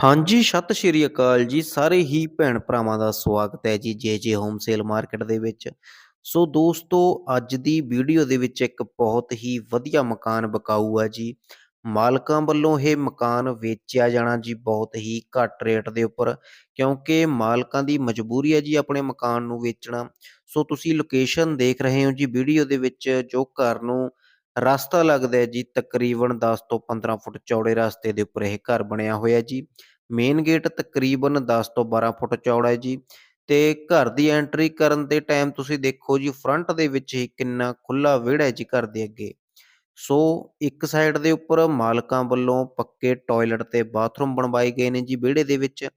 ਹਾਂਜੀ, ਸਤਿ ਸ਼੍ਰੀ ਅਕਾਲ ਜੀ ਸਾਰੇ ਹੀ ਭੈਣ-ਭਰਾਵਾਂ ਦਾ ਸਵਾਗਤ ਹੈ ਜੀ ਜੇ-ਜੇ ਹੋਮ ਸੇਲ ਮਾਰਕੀਟ ਦੇ ਵਿੱਚ। ਸੋ ਦੋਸਤੋ ਅੱਜ ਦੀ ਵੀਡੀਓ ਦੇ ਵਿੱਚ ਇੱਕ ਬਹੁਤ ਹੀ ਵਧੀਆ ਮਕਾਨ ਬਕਾਊ ਹੈ ਜੀ। ਮਾਲਕਾਂ ਵੱਲੋਂ ਇਹ ਮਕਾਨ ਵੇਚਿਆ ਜਾਣਾ ਜੀ ਬਹੁਤ ਹੀ ਘੱਟ ਰੇਟ ਦੇ ਉੱਪਰ ਕਿਉਂਕਿ ਮਾਲਕਾਂ ਦੀ ਮਜਬੂਰੀ ਹੈ ਜੀ ਆਪਣੇ ਮਕਾਨ ਨੂੰ ਵੇਚਣਾ। ਸੋ ਤੁਸੀਂ ਲੋਕੇਸ਼ਨ ਦੇਖ ਰਹੇ ਹੋ ਜੀ ਵੀਡੀਓ ਦੇ ਵਿੱਚ ਜੋ ਘਰ ਨੂੰ ਰਸਤਾ ਲੱਗਦਾ ਹੈ ਜੀ ਤਕਰੀਬਨ 10 ਤੋਂ 15 ਫੁੱਟ ਚੌੜੇ ਰਸਤੇ ਦੇ ਉੱਪਰ ਇਹ ਘਰ ਬਣਿਆ ਹੋਇਆ ਜੀ। ਮੇਨ ਗੇਟ ਤਕਰੀਬਨ 10 ਤੋਂ 12 ਫੁੱਟ ਚੌੜਾ ਹੈ ਜੀ ਤੇ ਘਰ ਦੀ ਐਂਟਰੀ ਕਰਨ ਦੇ ਟਾਈਮ ਤੁਸੀਂ ਦੇਖੋ ਜੀ ਫਰੰਟ ਦੇ ਵਿੱਚ ਹੀ ਕਿੰਨਾ ਖੁੱਲਾ ਵਿਹੜਾ ਹੈ ਜੀ ਘਰ ਦੇ ਅੱਗੇ। ਸੋ ਇੱਕ ਸਾਈਡ ਦੇ ਉੱਪਰ ਮਾਲਕਾਂ ਵੱਲੋਂ ਪੱਕੇ ਟਾਇਲਟ ਤੇ ਬਾਥਰੂਮ ਬਣਵਾਏ ਗਏ ਨੇ ਜੀ ਵਿਹੜੇ ਦੇ ਵਿੱਚ।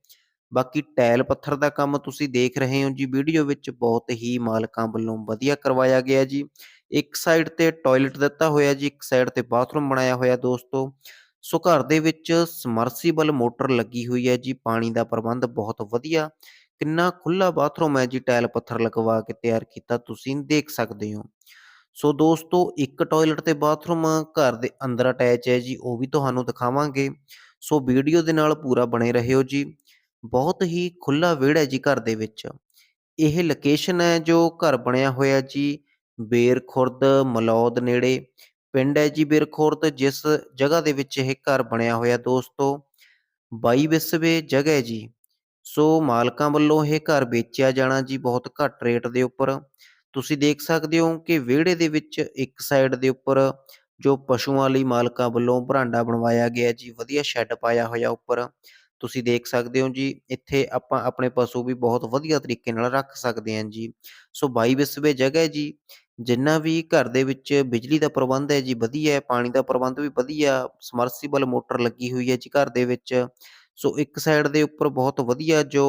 ਬਾਕੀ ਟਾਇਲ ਪੱਥਰ ਦਾ ਕੰਮ ਤੁਸੀਂ ਦੇਖ ਰਹੇ ਹੋ ਜੀ ਵੀਡੀਓ ਵਿੱਚ ਬਹੁਤ ਹੀ ਮਾਲਕਾਂ ਵੱਲੋਂ ਵਧੀਆ ਕਰਵਾਇਆ ਗਿਆ ਜੀ। ਇੱਕ ਸਾਈਡ ਤੇ ਟਾਇਲਟ ਦਿੱਤਾ ਹੋਇਆ ਜੀ, ਇੱਕ ਸਾਈਡ ਤੇ ਬਾਥਰੂਮ ਬਣਾਇਆ ਹੋਇਆ ਦੋਸਤੋ। ਸੋ ਘਰ ਦੇ ਵਿੱਚ ਸਮਰਸੀਬਲ ਮੋਟਰ ਲੱਗੀ ਹੋਈ ਹੈ ਜੀ, ਪਾਣੀ ਦਾ ਪ੍ਰਬੰਧ ਬਹੁਤ ਵਧੀਆ। ਕਿੰਨਾ ਖੁੱਲਾ ਬਾਥਰੂਮ ਹੈ ਜੀ ਟਾਇਲ ਪੱਥਰ ਲਗਵਾ ਕੇ ਤਿਆਰ ਕੀਤਾ ਤੁਸੀਂ ਦੇਖ ਸਕਦੇ ਹੋ। ਸੋ ਦੋਸਤੋ ਇੱਕ ਟਾਇਲਟ ਤੇ ਬਾਥਰੂਮ ਘਰ ਦੇ ਅੰਦਰ ਅਟੈਚ ਹੈ ਜੀ, ਉਹ ਵੀ ਤੁਹਾਨੂੰ ਦਿਖਾਵਾਂਗੇ। ਸੋ ਵੀਡੀਓ ਦੇ ਨਾਲ ਪੂਰਾ ਬਣੇ ਰਹਿਓ ਜੀ। ਬਹੁਤ ਹੀ ਖੁੱਲਾ ਵਿਹੜਾ ਹੈ ਜੀ ਘਰ ਦੇ ਵਿੱਚ। ਇਹ ਲੋਕੇਸ਼ਨ ਹੈ ਜੋ ਘਰ ਬਣਿਆ ਹੋਇਆ ਜੀ ਬੇਰ ਖੁਰਦ ਮਲੌਦ ਨੇੜੇ ਪਿੰਡ ਹੈ ਜੀ ਬਿਰਖੋਰ ਖੁਰਦ ਜਿਸ ਜਗ੍ਹਾ ਦੇ ਵਿੱਚ ਇਹ ਘਰ ਬਣਿਆ ਹੋਇਆ ਦੋਸਤੋ 22 ਵਿਸਵੇ ਜਗ੍ਹਾ ਹੈ ਜੀ। ਸੋ ਮਾਲਕਾਂ ਵੱਲੋਂ ਇਹ ਘਰ ਵੇਚਿਆ ਜਾਣਾ ਜੀ ਬਹੁਤ ਘੱਟ ਰੇਟ ਦੇ ਉੱਪਰ। ਤੁਸੀਂ ਦੇਖ ਸਕਦੇ ਹੋ ਕਿ ਵਿਹੜੇ ਦੇ ਵਿੱਚ ਇੱਕ ਸਾਈਡ ਦੇ ਉੱਪਰ ਜੋ ਪਸ਼ੂਆਂ ਲਈ ਮਾਲਕਾਂ ਵੱਲੋਂ ਬਰਾਂਡਾ ਬਣਵਾਇਆ ਗਿਆ ਜੀ, ਵਧੀਆ ਸ਼ੈੱਡ ਪਾਇਆ ਹੋਇਆ ਉੱਪਰ। ਤੁਸੀਂ ਦੇਖ ਸਕਦੇ ਹੋ ਜੀ ਇੱਥੇ ਆਪਾਂ ਆਪਣੇ ਪਸ਼ੂ ਵੀ ਬਹੁਤ ਵਧੀਆ ਤਰੀਕੇ ਨਾਲ ਰੱਖ ਸਕਦੇ ਹਾਂ ਜੀ। ਸੋ 22 ਵਿਸਵੇ ਜਗ੍ਹਾ ਜੀ। ਜਿੰਨਾ ਵੀ ਘਰ ਦੇ ਵਿੱਚ ਬਿਜਲੀ ਦਾ ਪ੍ਰਬੰਧ ਹੈ ਜੀ ਵਧੀਆ ਹੈ, ਪਾਣੀ ਦਾ ਪ੍ਰਬੰਧ ਵੀ ਵਧੀਆ, ਸਮਰਸੀਬਲ ਮੋਟਰ ਲੱਗੀ ਹੋਈ ਹੈ ਜੀ ਘਰ ਦੇ ਵਿੱਚ। ਸੋ ਇੱਕ ਸਾਈਡ ਦੇ ਉੱਪਰ ਬਹੁਤ ਵਧੀਆ ਜੋ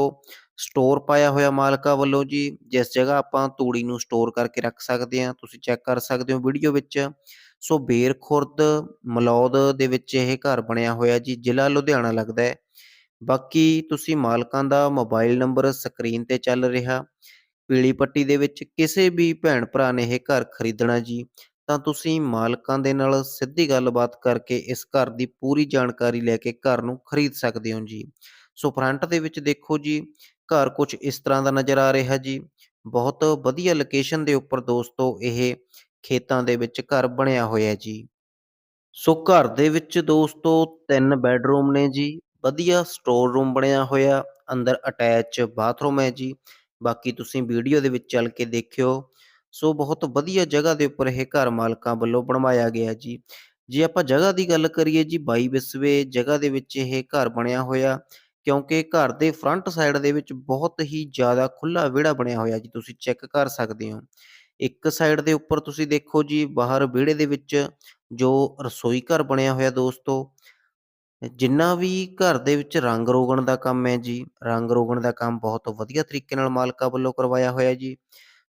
ਸਟੋਰ ਪਾਇਆ ਹੋਇਆ ਮਾਲਕਾਂ ਵੱਲੋਂ ਜੀ, ਜਿਸ ਜਗ੍ਹਾ ਆਪਾਂ ਤੂੜੀ ਨੂੰ ਸਟੋਰ ਕਰਕੇ ਰੱਖ ਸਕਦੇ ਹਾਂ, ਤੁਸੀਂ ਚੈੱਕ ਕਰ ਸਕਦੇ ਹੋ ਵੀਡੀਓ ਵਿੱਚ। ਸੋ ਬੇਰ ਖੁਰਦ ਮਲੌਦ ਦੇ ਵਿੱਚ ਇਹ ਘਰ ਬਣਿਆ ਹੋਇਆ ਜੀ, ਜ਼ਿਲ੍ਹਾ ਲੁਧਿਆਣਾ ਲੱਗਦਾ ਹੈ। ਬਾਕੀ ਤੁਸੀਂ ਮਾਲਕਾਂ ਦਾ ਮੋਬਾਈਲ ਨੰਬਰ ਸਕਰੀਨ ਤੇ ਚੱਲ ਰਿਹਾ। ਪੀਲੀ ਪੱਟੀ ਦੇ ਵਿੱਚ ਕਿਸੇ ਵੀ ਭੈਣ ਭਰਾ ਨੇ ਇਹ ਘਰ ਖਰੀਦਣਾ ਜੀ, ਤਾਂ ਤੁਸੀਂ ਮਾਲਕਾਂ ਦੇ ਨਾਲ ਸਿੱਧੀ ਗੱਲਬਾਤ ਕਰਕੇ ਇਸ ਘਰ ਦੀ ਪੂਰੀ ਜਾਣਕਾਰੀ ਲੈ ਕੇ ਘਰ ਨੂੰ ਖਰੀਦ ਸਕਦੇ ਹੋ ਜੀ। ਸੋ ਫਰੰਟ ਦੇ ਵਿੱਚ ਦੇਖੋ ਜੀ ਘਰ ਕੁਝ ਇਸ ਤਰ੍ਹਾਂ ਦਾ ਨਜ਼ਰ ਆ ਰਿਹਾ ਜੀ। ਬਹੁਤ ਵਧੀਆ ਲੋਕੇਸ਼ਨ ਦੇ ਉੱਪਰ ਦੋਸਤੋ ਇਹ ਖੇਤਾਂ ਦੇ ਵਿੱਚ ਘਰ ਬਣਿਆ ਹੋਇਆ ਜੀ। ਸੋ ਘਰ ਦੇ ਵਿੱਚ ਦੋਸਤੋ ਤਿੰਨ ਬੈੱਡਰੂਮ ਨੇ ਜੀ, ਵਧੀਆ ਸਟੋਰ ਰੂਮ ਬਣਿਆ ਹੋਇਆ, ਅੰਦਰ ਅਟੈਚ ਬਾਥਰੂਮ ਹੈ ਜੀ। ਬਾਕੀ ਤੁਸੀਂ ਵੀਡੀਓ ਦੇ ਵਿੱਚ ਚੱਲ ਕੇ ਦੇਖਿਓ। ਸੋ ਬਹੁਤ ਵਧੀਆ ਜਗ੍ਹਾ ਦੇ ਉੱਪਰ ਇਹ ਘਰ ਮਾਲਕਾਂ ਵੱਲੋਂ ਬਣਵਾਇਆ ਗਿਆ ਜੀ। ਜੇ ਆਪਾਂ ਜਗ੍ਹਾ ਦੀ ਗੱਲ ਕਰੀਏ ਜੀ 22 ਵਿਸਵੇ ਜਗ੍ਹਾ ਦੇ ਵਿੱਚ ਇਹ ਘਰ ਬਣਿਆ ਹੋਇਆ ਕਿਉਂਕਿ ਘਰ ਦੇ ਫਰੰਟ ਸਾਈਡ ਦੇ ਵਿੱਚ ਬਹੁਤ ਹੀ ਜ਼ਿਆਦਾ ਖੁੱਲਾ ਵਿਹੜਾ ਬਣਿਆ ਹੋਇਆ ਜੀ, ਤੁਸੀਂ ਚੈੱਕ ਕਰ ਸਕਦੇ ਹੋ। ਇੱਕ ਸਾਈਡ ਦੇ ਉੱਪਰ ਤੁਸੀਂ ਦੇਖੋ ਜੀ ਬਾਹਰ ਵਿਹੜੇ ਦੇ ਵਿੱਚ ਜੋ ਰਸੋਈ ਘਰ ਬਣਿਆ ਹੋਇਆ ਦੋਸਤੋ ਜਿੰਨਾ ਵੀ ਘਰ ਦੇ ਵਿੱਚ ਰੰਗ ਰੋਗਣ ਦਾ ਕੰਮ ਹੈ ਜੀ, ਰੰਗ ਰੋਗਣ ਦਾ ਕੰਮ ਬਹੁਤ ਵਧੀਆ ਤਰੀਕੇ ਨਾਲ ਮਾਲਕਾਂ ਵੱਲੋਂ ਕਰਵਾਇਆ ਹੋਇਆ ਜੀ।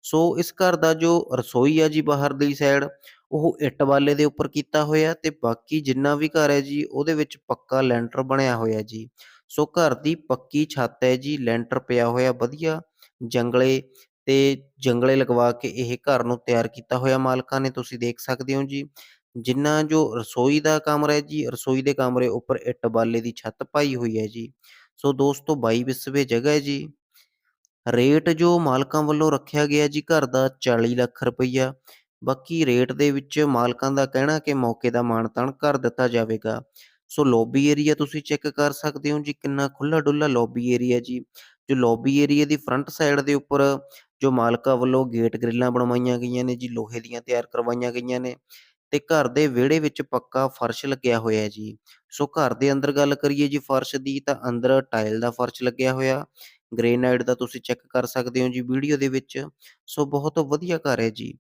ਸੋ ਇਸ ਘਰ ਦਾ ਜੋ ਰਸੋਈ ਹੈ ਜੀ ਬਾਹਰ ਦੀ ਸਾਈਡ ਉਹ ਇੱਟ ਵਾਲੇ ਦੇ ਉੱਪਰ ਕੀਤਾ ਹੋਇਆ ਤੇ ਬਾਕੀ ਜਿੰਨਾ ਵੀ ਘਰ ਹੈ ਜੀ ਉਹਦੇ ਵਿੱਚ ਪੱਕਾ ਲੈਂਟਰ ਬਣਿਆ ਹੋਇਆ ਜੀ। ਸੋ ਘਰ ਦੀ ਪੱਕੀ ਛੱਤ ਹੈ ਜੀ, ਲੈਂਟਰ ਪਿਆ ਹੋਇਆ ਵਧੀਆ ਜੰਗਲੇ ਤੇ ਜੰਗਲੇ ਲਗਵਾ ਕੇ ਇਹ ਘਰ ਨੂੰ ਤਿਆਰ ਕੀਤਾ ਹੋਇਆ ਮਾਲਕਾਂ ਨੇ ਤੁਸੀਂ ਦੇਖ ਸਕਦੇ ਹੋ ਜੀ। ਜਿੰਨਾ ਜੋ ਰਸੋਈ ਦਾ ਕਮਰਾ ਹੈ ਜੀ, ਰਸੋਈ ਦੇ ਕਮਰੇ ਉੱਪਰ ਇੱਟ ਬਾਲੇ ਦੀ ਛੱਤ ਪਾਈ ਹੋਈ ਹੈ ਜੀ। ਸੋ ਦੋਸਤੋ 22 ਵਿਸਵੇ ਜਗ੍ਹਾ ਹੈ ਜੀ। ਰੇਟ ਜੋ ਮਾਲਕਾਂ ਵੱਲੋਂ ਰੱਖਿਆ ਗਿਆ ਜੀ ਘਰ ਦਾ 40 ਲੱਖ ਰੁਪਈਆ। ਬਾਕੀ ਰੇਟ ਦੇ ਵਿੱਚ ਮਾਲਕਾਂ ਦਾ ਕਹਿਣਾ ਕਿ ਮੌਕੇ ਦਾ ਮਾਣ-ਤਾਣ ਕਰ ਦਿੱਤਾ ਜਾਵੇਗਾ। ਸੋ ਲੌਬੀ ਏਰੀਆ ਤੁਸੀਂ ਚੈੱਕ ਕਰ ਸਕਦੇ ਹੋ ਜੀ ਕਿੰਨਾ ਖੁੱਲਾ-ਡੁੱਲਾ ਲੌਬੀ ਏਰੀਆ ਜੀ। ਜੋ ਲੌਬੀ ਏਰੀਆ ਦੀ ਫਰੰਟ ਸਾਈਡ ਦੇ ਉੱਪਰ ਜੋ ਮਾਲਕਾਂ ਵੱਲੋਂ ਗੇਟ ਗ੍ਰਿਲਾਂ ਬਣਵਾਈਆਂ ਗਈਆਂ ਨੇ ਜੀ, ਲੋਹੇ ਦੀਆਂ ਤਿਆਰ ਕਰਵਾਈਆਂ ਗਈਆਂ ਨੇ ਤੇ ਘਰ ਦੇ ਵਿਹੜੇ ਵਿੱਚ ਪੱਕਾ ਫਰਸ਼ ਲੱਗਿਆ ਹੋਇਆ ਜੀ। ਸੋ ਘਰ ਦੇ ਅੰਦਰ ਗੱਲ ਕਰੀਏ ਜੀ ਫਰਸ਼ ਦੀ ਤਾਂ ਅੰਦਰ ਟਾਇਲ ਦਾ ਫਰਸ਼ ਲੱਗਿਆ ਹੋਇਆ। ਗ੍ਰੇਨਾਈਟ ਦਾ ਤੁਸੀਂ ਚੈੱਕ ਕਰ ਸਕਦੇ ਹੋ ਜੀ ਵੀਡੀਓ ਦੇ ਵਿੱਚ। ਸੋ ਬਹੁਤ ਵਧੀਆ ਘਰ ਹੈ ਜੀ।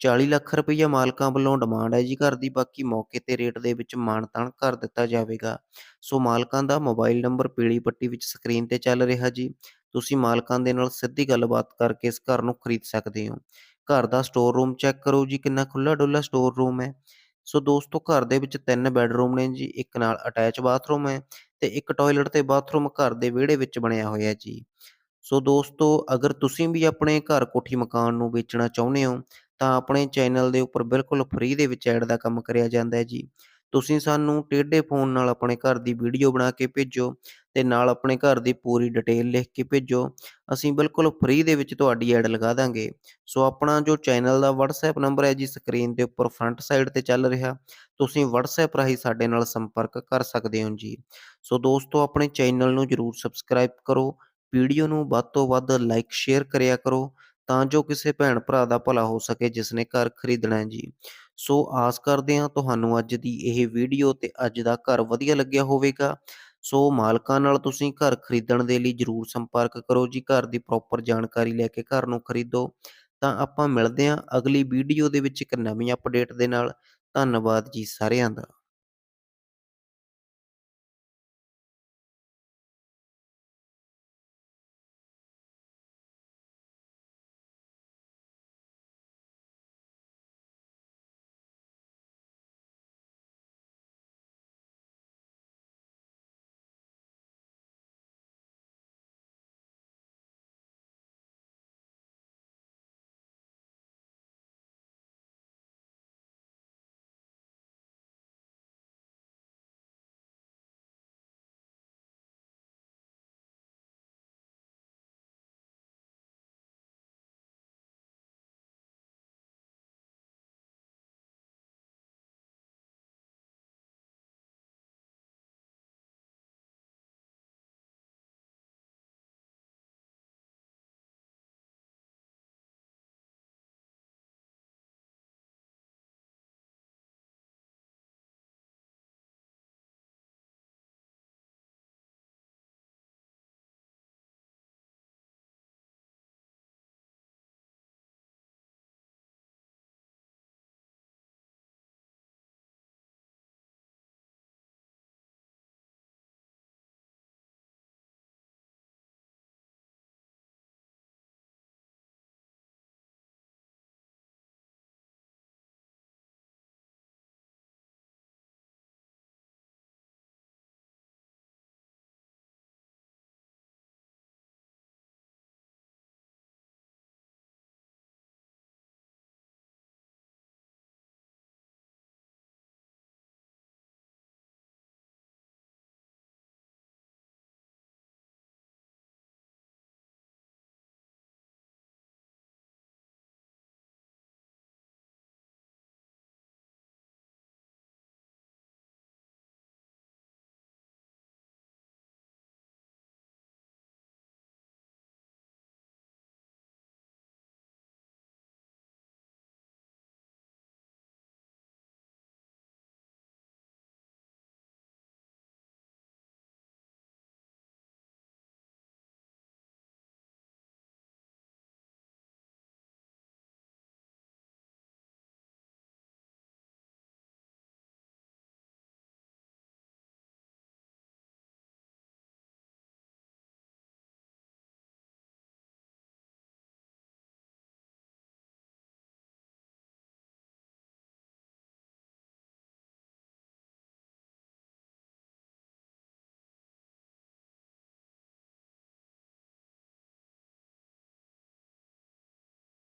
40 ਲੱਖ ਰੁਪਈਆ ਮਾਲਕਾਂ ਵੱਲੋਂ ਡਿਮਾਂਡ ਹੈ ਜੀ ਘਰ ਦੀ, ਬਾਕੀ ਮੌਕੇ ਤੇ ਰੇਟ ਦੇ ਵਿੱਚ ਮਾਣ-ਤਾਣ ਕਰ ਦਿੱਤਾ ਜਾਵੇਗਾ। ਸੋ ਮਾਲਕਾਂ ਦਾ ਮੋਬਾਈਲ ਨੰਬਰ ਪੀਲੀ ਪੱਟੀ ਵਿੱਚ ਸਕਰੀਨ ਤੇ ਚੱਲ ਰਿਹਾ ਜੀ। ਤੁਸੀਂ ਮਾਲਕਾਂ ਦੇ ਨਾਲ ਸਿੱਧੀ ਗੱਲਬਾਤ ਕਰਕੇ ਇਸ ਘਰ ਨੂੰ ਖਰੀਦ ਸਕਦੇ ਹੋ। ਘਰ ਦਾ ਸਟੋਰ ਰੂਮ ਚੈੱਕ ਕਰੋ ਜੀ ਕਿੰਨਾ ਖੁੱਲਾ-ਡੁੱਲਾ ਸਟੋਰ ਰੂਮ ਹੈ। ਸੋ ਦੋਸਤੋ ਘਰ ਦੇ ਵਿੱਚ ਤਿੰਨ ਬੈੱਡਰੂਮ ਨੇ ਜੀ, ਇੱਕ ਨਾਲ ਅਟੈਚ ਬਾਥਰੂਮ ਹੈ ਤੇ ਇੱਕ ਟਾਇਲਟ ਤੇ ਬਾਥਰੂਮ ਘਰ ਦੇ ਵਿਹੜੇ ਵਿੱਚ ਬਣਿਆ ਹੋਇਆ ਜੀ। ਸੋ ਦੋਸਤੋ ਅਗਰ ਤੁਸੀਂ ਵੀ ਆਪਣੇ ਘਰ ਕੋਠੀ ਮਕਾਨ ਨੂੰ ਵੇਚਣਾ ਚਾਹੁੰਦੇ ਹੋ ਤਾਂ ਆਪਣੇ ਚੈਨਲ ਦੇ ਉੱਪਰ ਬਿਲਕੁਲ ਫ੍ਰੀ ਦੇ ਵਿੱਚ ਐਡ ਦਾ ਕੰਮ ਕਰਿਆ ਜਾਂਦਾ ਹੈ ਜੀ। ਤੁਸੀਂ ਸਾਨੂੰ ਟੇਢੇ ਫ਼ੋਨ ਨਾਲ ਆਪਣੇ ਘਰ ਦੀ ਵੀਡੀਓ ਬਣਾ ਕੇ ਭੇਜੋ ਤੇ ਨਾਲ ਆਪਣੇ ਘਰ ਦੀ ਪੂਰੀ ਡਿਟੇਲ ਲਿਖ ਕੇ ਭੇਜੋ। ਅਸੀਂ ਬਿਲਕੁਲ ਫ੍ਰੀ ਦੇ ਵਿੱਚ ਤੁਹਾਡੀ ਐਡ ਲਗਾ ਦਾਂਗੇ। ਸੋ ਆਪਣਾ ਜੋ ਚੈਨਲ ਦਾ WhatsApp ਨੰਬਰ ਹੈ ਜੀ, ਸਕਰੀਨ ਦੇ ਉੱਪਰ ਫਰੰਟ ਸਾਈਡ ਤੇ ਚੱਲ ਰਿਹਾ, ਤੁਸੀਂ WhatsApp ਰਾਹੀਂ ਸਾਡੇ ਨਾਲ ਸੰਪਰਕ ਕਰ ਸਕਦੇ ਹੋ ਜੀ। ਸੋ ਦੋਸਤੋ, ਆਪਣੇ ਚੈਨਲ ਨੂੰ ਜਰੂਰ ਸਬਸਕ੍ਰਾਈਬ ਕਰੋ, ਵੀਡੀਓ ਨੂੰ ਵੱਧ ਤੋਂ ਵੱਧ ਲਾਈਕ, ਸ਼ੇਅਰ ਕਰਿਆ ਕਰੋ, ਤਾਂ ਜੋ ਕਿਸੇ ਭੈਣ ਭਰਾ ਦਾ ਭਲਾ ਹੋ ਸਕੇ ਜਿਸ ਨੇ ਘਰ ਖਰੀਦਣਾ ਹੈ ਜੀ। ਸੋ ਆਸ ਕਰਦੇ ਹਾਂ ਤੁਹਾਨੂੰ ਅੱਜ ਦੀ ਇਹ ਵੀਡੀਓ ਤੇ ਅੱਜ ਦਾ ਘਰ ਵਧੀਆ ਲੱਗਿਆ ਹੋਵੇਗਾ। ਸੋ ਮਾਲਕਾਂ ਨਾਲ ਤੁਸੀਂ ਘਰ ਖਰੀਦਣ ਦੇ ਲਈ ਜਰੂਰ ਸੰਪਰਕ ਕਰੋ ਜੀ, ਘਰ ਦੀ ਪ੍ਰੋਪਰ ਜਾਣਕਾਰੀ ਲੈ ਕੇ ਘਰ ਨੂੰ ਖਰੀਦੋ। ਤਾਂ ਆਪਾਂ ਮਿਲਦੇ ਹਾਂ ਅਗਲੀ ਵੀਡੀਓ ਦੇ ਵਿੱਚ ਇੱਕ ਨਵੀਂ ਅਪਡੇਟ ਦੇ ਨਾਲ। ਧੰਨਵਾਦ ਜੀ ਸਾਰਿਆਂ ਦਾ।